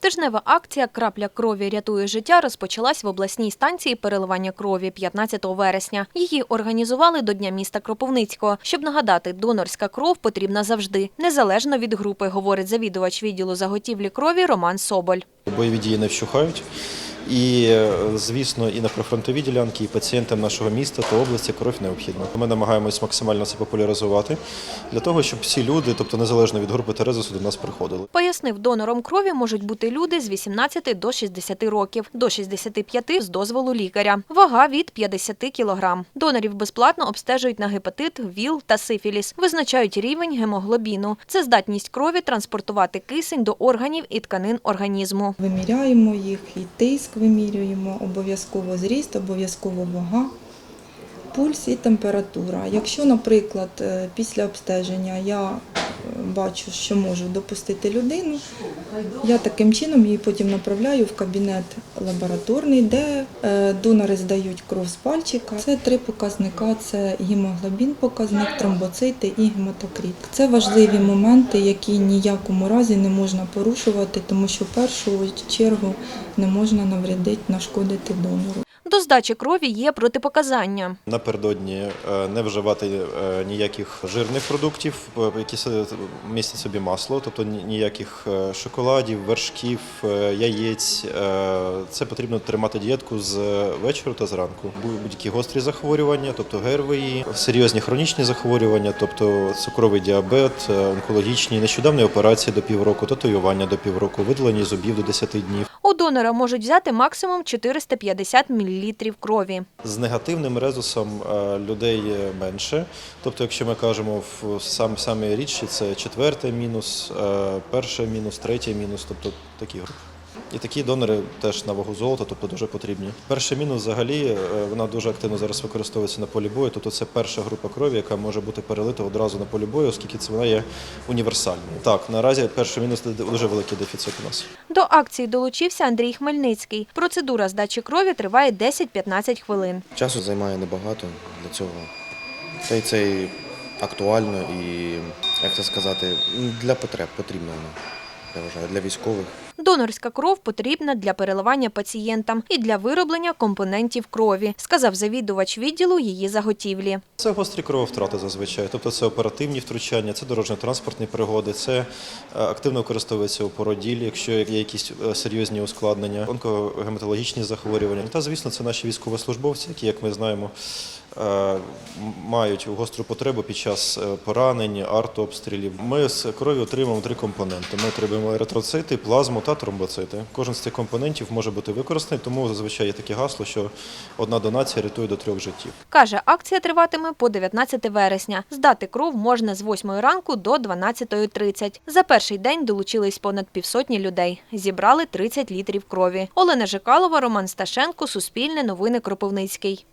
Тижнева акція Крапля крові рятує життя розпочалась в обласній станції переливання крові 15 вересня. Її організували до Дня міста Кропивницького. Щоб нагадати, донорська кров потрібна завжди, незалежно від групи, говорить завідувач відділу заготівлі крові Роман Соболь. Бойові дії не вщухають. І, звісно, і на прифронтові ділянки, і пацієнтам нашого міста та області кров необхідна. Ми намагаємось максимально це популяризувати для того, щоб всі люди, тобто незалежно від групи Терезусу, до нас приходили. Пояснив, донором крові можуть бути люди з 18 до 60 років, до 65 з дозволу лікаря. Вага від 50 кілограм. Донорів безплатно обстежують на гепатит, ВІЛ та сифіліс. Визначають рівень гемоглобіну. Це здатність крові транспортувати кисень до органів і тканин організму. Виміряємо їх, і тиск вимірюємо, обов'язково зріст, обов'язково вага, пульс і температура. Якщо, наприклад, е, після обстеження я бачу, що можу допустити людину, я таким чином її потім направляю в кабінет лабораторний, де е, донори здають кров з пальчика. Це три показника: це гемоглобін показник, тромбоцити і гематокрит. Це важливі моменти, які ніякому разі не можна порушувати, тому що в першу чергу не можна навредити, нашкодити донору. До здачі крові є протипоказання. Напередодні е, не вживати е, ніяких жирних продуктів, е, які містять собі масло, тобто ніяких шоколадів, вершків, яєць. Це потрібно тримати дієтку з вечора та зранку. Будь- Будь-які гострі захворювання, тобто ГРВІ, серйозні хронічні захворювання, тобто цукровий діабет, онкологічні, нещодавні операції до півроку, татуювання до півроку, видалення зубів до 10 днів. Донора можуть взяти максимум 450 мл крові. З негативним резусом е, людей менше. Тобто, якщо ми кажемо в сам самі річчі, це четвертий мінус, е, перший мінус, третій мінус, тобто такі групи. І такі донори теж на вагу золота, тобто дуже потрібні. Перший мінус взагалі е, вона дуже активно зараз використовується на полі бою. Тобто це перша група крові, яка може бути перелита одразу на полі бою, оскільки це вона є універсальною. Так, наразі перший мінус дуже великий дефіцит у нас. До акції долучився Андрій Хмельницький. Процедура здачі крові триває 10-15 хвилин. Часу займає небагато для цього. Та й це і актуально і, як це сказати, для потреб потрібно воно. Я вважаю, для військових. Донорська кров потрібна для переливання пацієнтам і для вироблення компонентів крові, сказав завідувач відділу її заготівлі. Це гострі крововтрати зазвичай, тобто це оперативні втручання, це дорожньо-транспортні пригоди, це е, активно використовується у породілі, якщо є якісь е, серйозні ускладнення, онкогематологічні захворювання. Та звісно, це наші військовослужбовці, які, як ми знаємо, мають гостру потребу під час е, поранень, артобстрілів. Ми з крові отримуємо три компоненти. Ми отримуємо еритроцити, плазму та тромбоцити. Кожен з цих компонентів може бути використаний, тому зазвичай є таке гасло, що одна донація рятує до трьох життів. Каже, акція триватиме по 19 вересня. Здати кров можна з 8 ранку до 12.30. За перший день долучились понад півсотні людей. Зібрали 30 літрів крові. Олена Жикалова, Роман Сташенко, Суспільне новини Кропивницький.